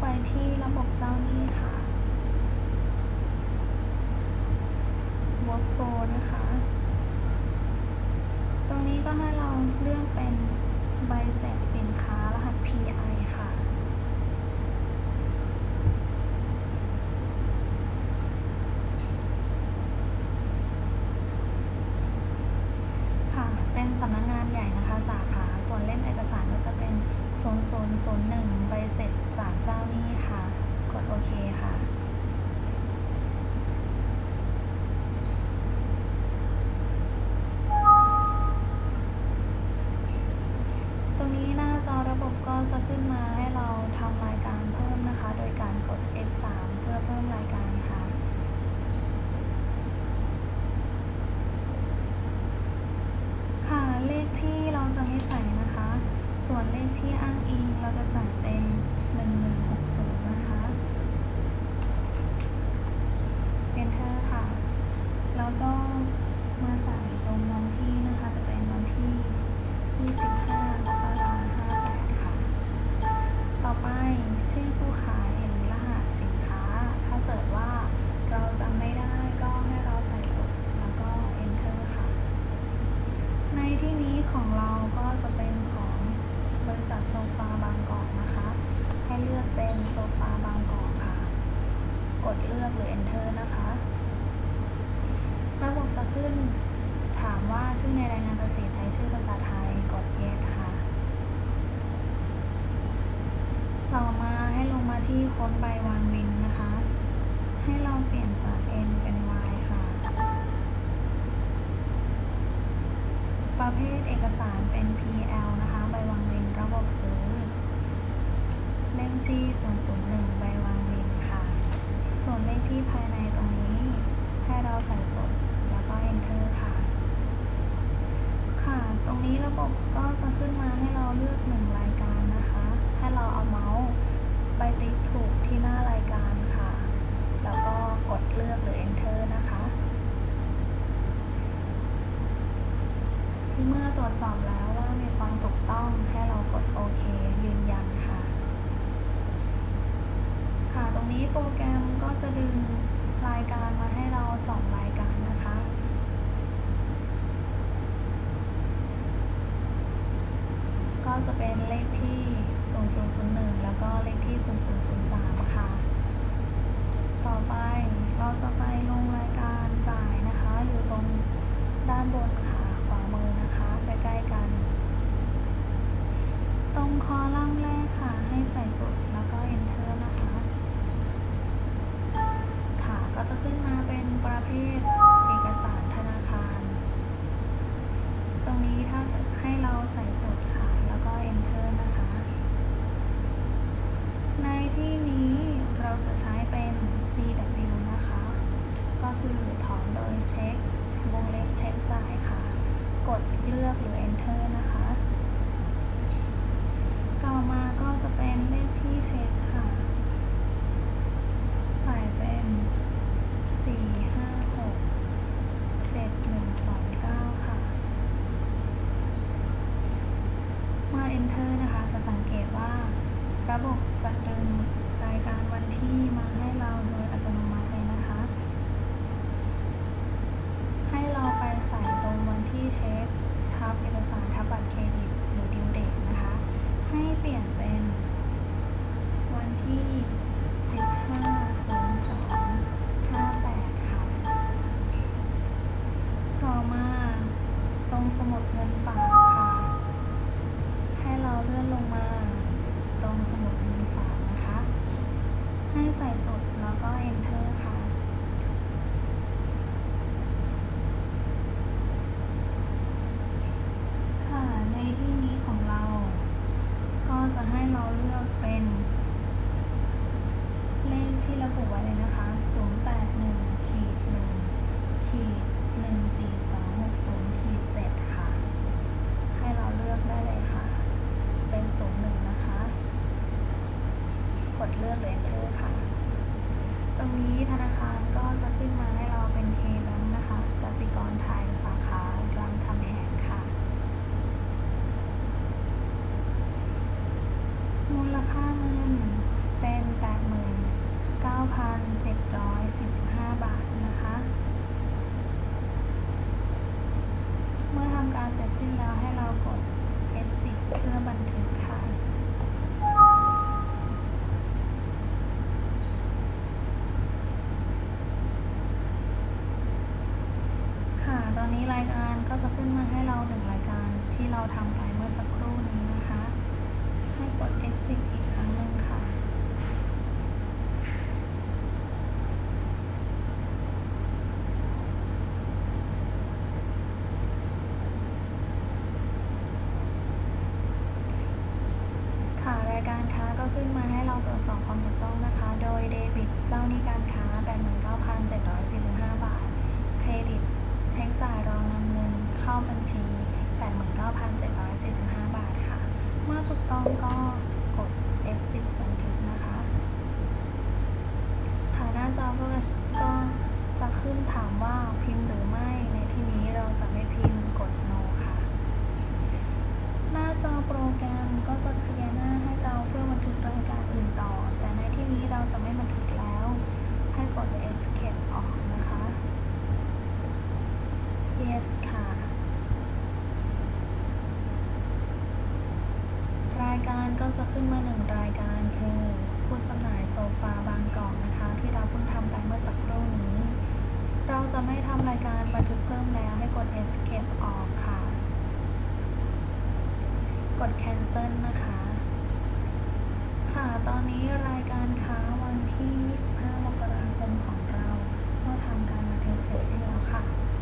ไปที่ระบบเจ้าหนี้ค่ะ workflow นะคะ ตรงนี้ก็ให้เราเลือกเป็นใบเสร็จสินค้ารหัส PI ค่ะ ค่ะ เป็นสำนักงานใหญ่นะคะ สาขา ส่วนเล่มเอกสารก็จะเป็น 0001 ใบเสร็จ จะขึ้นมาให้เราทำรายการเพิ่มนะคะ โดยการกด F3 เพื่อเพิ่มรายการค่ะ ค่ะเลขที่เราจะไม่ใส่นะคะ ส่วนเลขที่อ้างอิงเราจะใส่เป็น1160 ของเราก็จะเป็นของบริษัทโซฟาบางกอกนะคะ ให้เลือกเป็นโซฟาบางกอกค่ะ กดเลือกหรือ enter นะคะระบบจะขึ้นถามว่าชื่อในรายงานภาษีใช้ชื่อภาษาไทย กด yes ค่ะ ต่อมาให้ลงมาที่ค้นใบวางบินนะคะ ให้เราเปลี่ยนจาก n เป็น y ค่ะ ประเภทเอกสารเป็น PL นะคะ ใบวางเงินระบบซื้อ เลขที่001 ใบวางเงินค่ะ ส่วนเลขที่ภายในตรงนี้ ให้เราใส่กดแล้วก็ enter ค่ะ ค่ะ ตรงนี้ระบบก็จะขึ้นมาให้เราเลือกหนึ่งรายการนะคะ ให้เราเอาเมาส์ไปติ๊กถูกที่หน้ารายการค่ะ แล้วก็กดเลือกหรือ enter นะคะ เมื่อตร วจสอบแล้วว่ามีความถูกต้องให้เรากดโอเคยืนยันค่ะ ค่ะตรงนี้โปรแกรมก็จะดึงรายการมาให้เราสองรายการนะคะ ก็จะเป็นเลขที่ 0001 แล้วก็เลขที่ 0003 ค่ะ ต่อไปเราจะไปลงรายการจ่ายนะคะ อยู่ตรงด้านบนค่ะขวามือนะคะ ใกล้ๆกัน ตรงคอลัมน์แรกค่ะ ให้ใส่จุดแล้วก็ enter นะคะ ค่ะ ก็จะขึ้นมาเป็นประเภทเอกสารธนาคาร ตรงนี้ถ้าให้เราใส่จดค่ะ แล้วก็ enter นะคะ ในที่นี้เราจะใช้เป็น CW นะคะ ก็คือถอนโดยเช็ควงเล็บเช็คจ่ายค่ะ กดเลือกหรือ enter นะคะ ต่อมาก็จะเป็นเลขที่เช็คค่ะ ใส่เป็น สี่ห้าหกเจ็ดหนึ่งสองเก้าค่ะ เมื่อ enter นะคะ จะสังเกตว่า ระบบจะดึงรายการวันที่มาให้เราโดยอัตโนมัติเลยนะคะ ให้เราไปใส่ตรงวันที่เช็คทับเอกสารทับบัตรเครดิตหรือดิวเดตนะคะ ให้เปลี่ยนเป็นวันที่ 15.02.58 ค่ะ ต่อมาตรงสมุดเงินฝากค่ะ ให้เราเลื่อนลงมาตรงสมุดเงินฝากนะคะ ให้ใส่จดแล้วก็ enter ค่ะ ค่ะ ในที่นี้ของเรา ก็จะให้เราเลือกเป็น เลขที่ระบุไว้เลยนะคะ 081ขีด1ขีด14260ขีด7ค่ะ ให้เราเลือกได้เลยค่ะ เป็น 01 นะคะ กดเลือกหรือ enter ค่ะ ตรงนี้ธนาคารก็จะขึ้นมาให้เราเป็น K Bank นะคะกสิกรไทยสาขารามคำแหงค่ะ มูลค่าเงินเป็น ทำไปเมื่อสักครู่นี้นะคะ ให้กด F10 อีกครั้งหนึ่งค่ะ ค่ะรายการค้าก็ ขึ้นมาให้เราตรวจสอบความถูกต้องนะคะ โดยเดบิตเจ้าหนี้การค้า 89,745 บาท เครดิตเช็คจ่ายรองนำเงินเข้าบัญชี 89,745 บาทค่ะ เมื่อถูกต้องก็กด F10 บันทึกนะคะ ค่ะหน้าจอก็ก็จะขึ้นถามว่าพิมพ์หรือไม่ ในที่นี้เราจะไม่พิมพ์กด no ค่ะ หน้าจอโปรแกรมก็จะเคลียร์หน้าให้เราเพื่อบันทึกรายการอื่นต่อ แต่ในที่นี้เราจะไม่บันทึกแล้ว ให้กด escape ออกนะคะ yes ค่ะ รายการก็จะ ขึ้นมาหนึ่งรายการคือคุณจำหน่ายโซฟาบางกล่องนะคะ ที่เราเพิ่งทำไปเมื่อสักครู่นี้ เราจะไม่ทำรายการบันทึกเพิ่มแล้วให้กด S